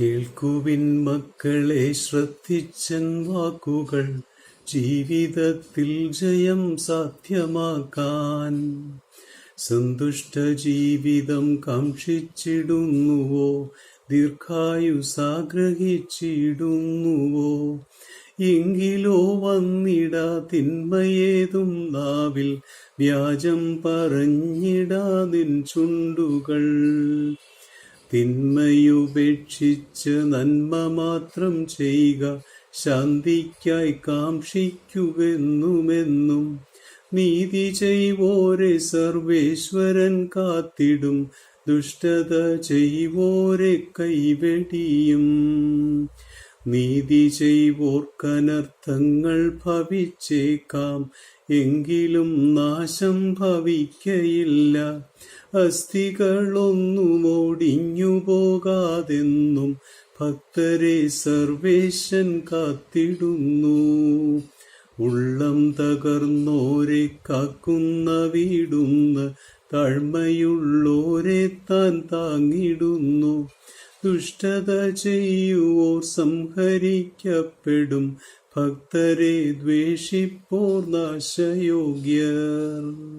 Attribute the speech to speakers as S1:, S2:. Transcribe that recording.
S1: കേൾക്കുവിൻ മക്കളെ ശ്രദ്ധിച്ചൻ വാക്കുകൾ. ജീവിതത്തിൽ ജയം സാധ്യമാക്കാൻ സന്തുഷ്ട ജീവിതം കാക്ഷിച്ചിടുന്നുവോ? ദീർഘായുസാഗ്രഹിച്ചിടുന്നുവോ? എങ്കിലോ വന്നിടാ തിന്മയേതും നാവിൽ വ്യാജം പറഞ്ഞിടാ നിൻ ചുണ്ടുകൾ. തിന്മയുപേക്ഷിച്ച് നന്മ മാത്രം ചെയ്യുക ശാന്തിക്കായി കാക്ഷിക്കുവെന്നുമെന്നും നീതി ചെയ്വോരെ സർവേശ്വരൻ കാത്തിടും ദുഷ്ടത ചെയ്വോരെ കൈവെടിയും. നീതി ചെയ്വോർക്കനർത്ഥങ്ങൾ ഭവിച്ചേക്കാം എങ്കിലും നാശം ഭവിക്കയില്ല. അസ്ഥികളൊന്നും ഒടിഞ്ഞു പോകാതെന്നും ഭക്തരെ സർവേശൻ കാത്തിടുന്നു. ഉള്ളം തകർന്നോരെ കാക്കുന്ന വീടുന്ന് താഴ്മയുള്ളോരെ താൻ താങ്ങിടുന്നു. ദുഷ്ടത ചെയ്യുവോർ സംഹരിക്കപ്പെടും. ഭക്തരെ ദ്വേഷിപ്പോർ നാശയോഗ്യർ.